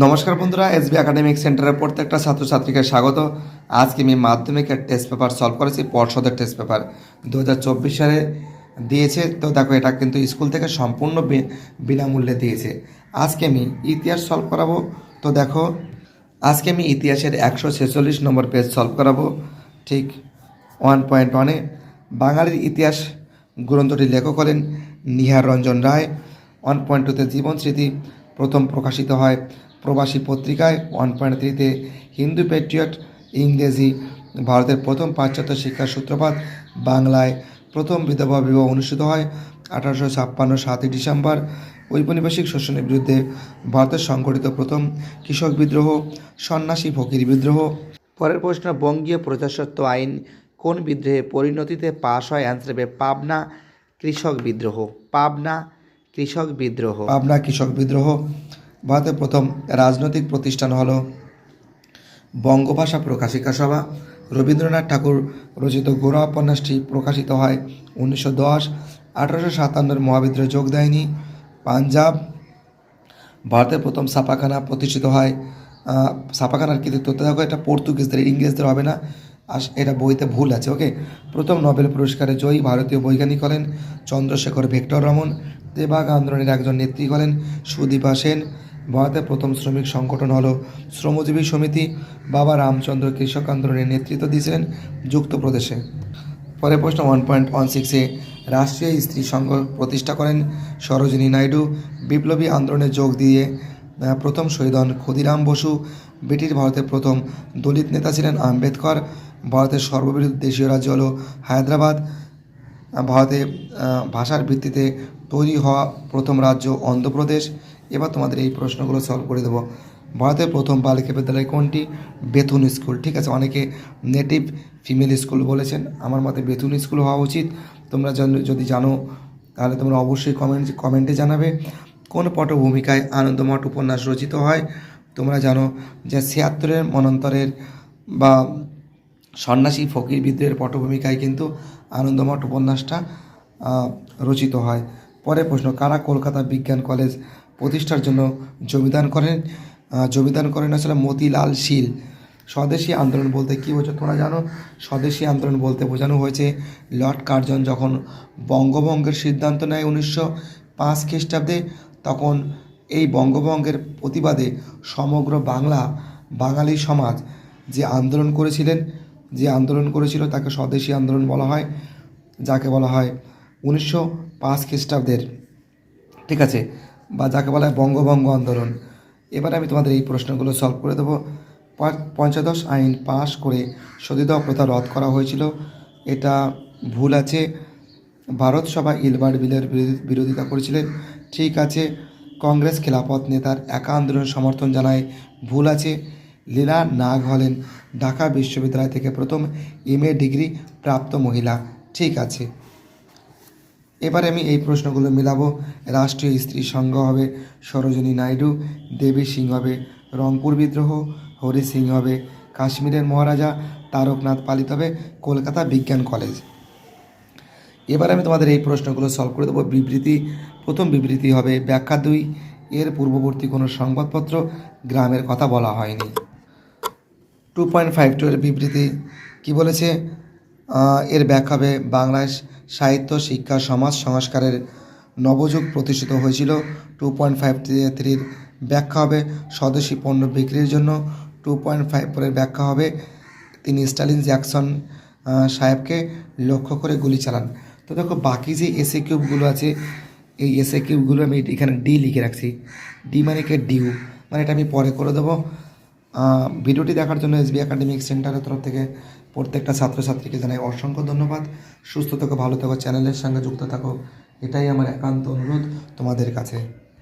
নমস্কার বন্ধুরা, SB academic সেন্টারের প্রত্যেকটা ছাত্রছাত্রীকে স্বাগত। আজকে আমি মাধ্যমিকের টেস্ট পেপার সলভ করেছি, পর্ষদের টেস্ট পেপার দু হাজার চব্বিশ সালে দিয়েছে, তো দেখো এটা কিন্তু স্কুল থেকে সম্পূর্ণ বিনামূল্যে দিয়েছে। আজকে আমি ইতিহাস সলভ করাবো, তো দেখো, আজকে আমি ইতিহাসের একশো ছেচল্লিশ নম্বর পেজ সলভ করাবো, ঠিক ওয়ান পয়েন্ট ওয়ানে বাঙালির ইতিহাস গ্রন্থটি লেখক হলেন নিহার রঞ্জন রায়। ওয়ান পয়েন্ট টুতে জীবন স্মৃতি প্রথম প্রকাশিত হয় প্রবাসী পত্রিকায় ওয়ান পয়েন্ট থ্রিতে হিন্দু পেট্রিয়ট ইংরেজি, ভারতের প্রথম পাশ্চাত্য শিক্ষার সূত্রপাত, বাংলায় প্রথম বিধবা বিবাহ অনুষ্ঠিত হয় আঠারোশো ছাপ্পান্ন সাতই ডিসেম্বর। ঔপনিবেশিক শোষণের বিরুদ্ধে ভারতের সংগঠিত প্রথম কৃষক বিদ্রোহ, সন্ন্যাসী ফকির বিদ্রোহ। পরের প্রশ্ন, বঙ্গীয় প্রজাস্বত্ব আইন কোন বিদ্রোহে পরিণতিতে পাশ হয়? অ্যান্সার হবে, পাবনা কৃষক বিদ্রোহ, পাবনা কৃষক বিদ্রোহ। পাবনা কৃষক বিদ্রোহ। ভারতের প্রথম রাজনৈতিক প্রতিষ্ঠান হলো বঙ্গভাষা প্রকাশিকা সভা। রবীন্দ্রনাথ ঠাকুর রচিত গোড়া উপন্যাসটি প্রকাশিত হয় উনিশশো দশ, আঠারোশো সাতান্নর মহাবিদ্রোহে যোগ দেয়নি। পাঞ্জাব ভারতের প্রথম ছাপাখানা প্রতিষ্ঠিত হয়। ছাপাখানার কৃতিত্ব দেখো, এটা পর্তুগিজদের, ইংরেজদের হবে না। আর এটা বইতে ভুল আছে, ওকে? প্রথম নোবেল পুরস্কারে জয়ী ভারতীয় বৈজ্ঞানিক হলেন চন্দ্রশেখর ভেক্টর রমন। তেবাগ আন্দোলনের একজন নেত্রী হলেন সুদীপা সেন। ভারতের প্রথম শ্রমিক সংগঠন হলো শ্রমজীবী সমিতি বাবা রামচন্দ্র কৃষক আন্দোলনের নেতৃত্ব দিয়েছিলেন যুক্তপ্রদেশে। পরে প্রশ্ন ওয়ান পয়েন্ট ওয়ান সিক্সে রাষ্ট্রীয় স্ত্রী সংঘ প্রতিষ্ঠা করেন সরোজিনী নাইডু। বিপ্লবী আন্দোলনে যোগ দিয়ে প্রথম শহীদ হন ক্ষুদিরাম বসু। ব্রিটিশ ভারতের প্রথম দলিত নেতা ছিলেন আম্বেদকর। ভারতের সর্ববৃহৎ দেশীয় রাজ্য হল হায়দ্রাবাদ। ভারতে ভাষার ভিত্তিতে তৈরি হওয়া প্রথম রাজ্য অন্ধ্রপ্রদেশ। এবার তোমাদের এই প্রশ্নগুলো সলভ করে দেবো। ভারতের প্রথম বালিকা বিদ্যালয় কোনটি? Bethune school. ঠিক আছে, অনেকে নেটিভ ফিমেল স্কুল বলেছেন। আমার মতে বেথুন স্কুল হওয়া উচিত। তোমরা যদি জানো, তাহলে তোমরা অবশ্যই কমেন্ট কমেন্টে জানাবে। কোন পটভূমিকায় আনন্দমঠ উপন্যাস রচিত হয়? তোমরা জানো যে ছিয়াত্তরের মনন্তরের বা সন্ন্যাসী ফকির বিদ্রোহের পটভূমিকায় কিন্তু আনন্দমঠ উপন্যাসটা রচিত হয়। পরের প্রশ্ন, কারা কলকাতা বিজ্ঞান কলেজ প্রতিষ্ঠার জন্য জমিদান করেন। জমিদান করেন আসলে মতিলাল শীল। স্বদেশী আন্দোলন বলতে কী বোঝো তোমরা জানো? স্বদেশী আন্দোলন বলতে বোঝানো হয়েছে, লর্ড কার্জন যখন বঙ্গভঙ্গের সিদ্ধান্ত নেয় উনিশশো পাঁচ খ্রিস্টাব্দে, তখন এই বঙ্গভঙ্গের প্রতিবাদে সমগ্র বাংলা, বাঙালি সমাজ যে আন্দোলন করেছিলেন, যে আন্দোলন করেছিল তাকে স্বদেশী আন্দোলন বলা হয়, যাকে বলা হয় উনিশশো পাঁচ খ্রিস্টাব্দের। ঠিক আছে? বা যাকে বলা হয় বঙ্গভঙ্গ আন্দোলন। এবার আমি তোমাদের এই প্রশ্নগুলো সলভ করে দেবো। পঞ্চদশ আইন পাশ করে সতীদাহ প্রথা রদ করা হয়েছিল। এটা ভুল আছে। ভারত সভা ইলবার্ট বিলের বিরোধী- বিরোধিতা করেছিলেন। ঠিক আছে। কংগ্রেস খেলাপথ নেতার একা আন্দোলন সমর্থন জানায় ভুল আছে। লীলা নাগ হলেন ঢাকা বিশ্ববিদ্যালয় থেকে প্রথম এম ডিগ্রি প্রাপ্ত মহিলা। ঠিক আছে। এবারে আমি এই প্রশ্নগুলো মিলাবো। রাষ্ট্রীয় স্ত্রী সংঘ হবে সরোজিনী নাইডু, দেবী সিং হবে রংপুর বিদ্রোহ, হরি সিং হবে কাশ্মীরের মহারাজা, তারকনাথ পালিত হবে কলকাতা বিজ্ঞান কলেজ। এবার আমি তোমাদের এই প্রশ্নগুলো সলভ করে দেবো। বিবৃতি, প্রথম বিবৃতি হবে ব্যাখ্যা দুই। এর পূর্ববর্তী কোনো সংবাদপত্র গ্রামের কথা বলা হয়নি। টু পয়েন্ট ফাইভ টু এর বিবৃতি কি বলেছে? এর ব্যাখ্যা হবে বাংলায় সাহিত্য, শিক্ষা, সমাজ সংস্কারের নবযুগ প্রতিষ্ঠিত হয়েছিল। টু পয়েন্ট ফাইভ থ্রির ব্যাখ্যা হবে স্বদেশী পণ্য বিক্রির জন্য। টু পয়েন্ট ফাইভ ফোরের ব্যাখ্যা হবে তিনি স্টালিন জ্যাকসন সাহেবকে লক্ষ্য করে গুলি চালান। তো দেখো, বাকি যে এসএ কিউবগুলো আছে, এই এসএ কিউবগুলো আমি এখানে ডি লিখে রাখছি। ডি মানে কে? ডিউ মানে এটা আমি পরে করে দেবো। ভিডিওটি দেখার জন্য এসবি একাডেমিক সেন্টারের তরফ থেকে প্রত্যেকটা ছাত্রছাত্রীকে জানাই অসংখ্য ধন্যবাদ। সুস্থ থাকো, ভালো থাকো, চ্যানেলের সঙ্গে যুক্ত থাকো। এটাই আমার একান্ত অনুরোধ তোমাদের কাছে।